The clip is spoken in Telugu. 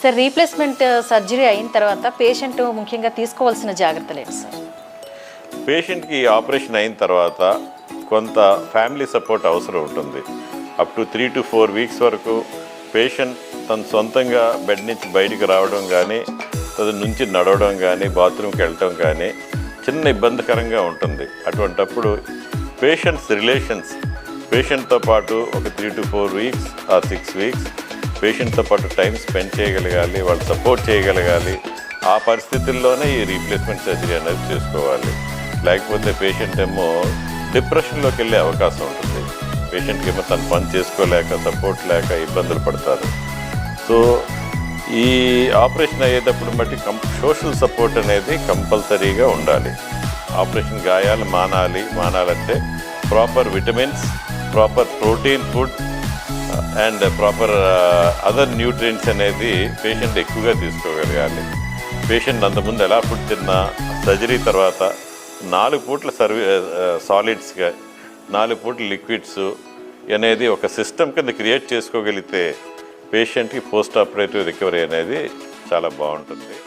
సార్ రీప్లేస్మెంట్ సర్జరీ uh, అయిన తర్వాత పేషెంట్ ముఖ్యంగా తీసుకోవాల్సిన జాగ్రత్తలు ఏంటి సార్? పేషెంట్కి ఆపరేషన్ అయిన తర్వాత కొంత ఫ్యామిలీ సపోర్ట్ అవసరం ఉంటుంది. Up to three to four weeks వరకు పేషెంట్ తన సొంతంగా బెడ్ నుంచి బయటికి రావడం కానీ తన నుంచి నడవడం కానీ బాత్రూమ్కి వెళ్ళటం కానీ చిన్న ఇబ్బందికరంగా ఉంటుంది. అటువంటప్పుడు పేషెంట్స్ రిలేషన్స్ పేషెంట్తో పాటు ఒక త్రీ టు ఫోర్ వీక్స్ ఆ సిక్స్ వీక్స్ పేషెంట్తో పాటు టైం స్పెండ్ చేయగలగాలి వాళ్ళు సపోర్ట్ చేయగలగాలి. ఆ పరిస్థితుల్లోనే ఈ రీప్లేస్మెంట్ సర్జరీ అనేది చేసుకోవాలి. లేకపోతే పేషెంట్ ఏమో డిప్రెషన్లోకి వెళ్ళే అవకాశం ఉంటుంది. పేషెంట్కి ఏమో తను పని చేసుకోలేక సపోర్ట్ లేక ఇబ్బందులు పడతారు. సో ఈ ఆపరేషన్ అయ్యేటప్పుడు బట్టి కం సోషల్ సపోర్ట్ అనేది కంపల్సరీగా ఉండాలి. ఆపరేషన్ గాయాలు మానాలి. మానాలంటే proper vitamins proper protein food and proper other nutrients అనేది పేషెంట్ ఎక్కువగా తీసుకోగలగాలి. పేషెంట్ అంతకుముందు ఎలా ఫుడ్ తిన్నా సర్జరీ తర్వాత నాలుగు పూట్ల సర్వీ uh, uh, సాలిడ్స్గా నాలుగు పూట్ల లిక్విడ్స్ అనేది ఒక సిస్టమ్ కింద క్రియేట్ చేసుకోగలిగితే పేషెంట్కి పోస్ట్ ఆపరేటివ్ రికవరీ అనేది చాలా బాగుంటుంది.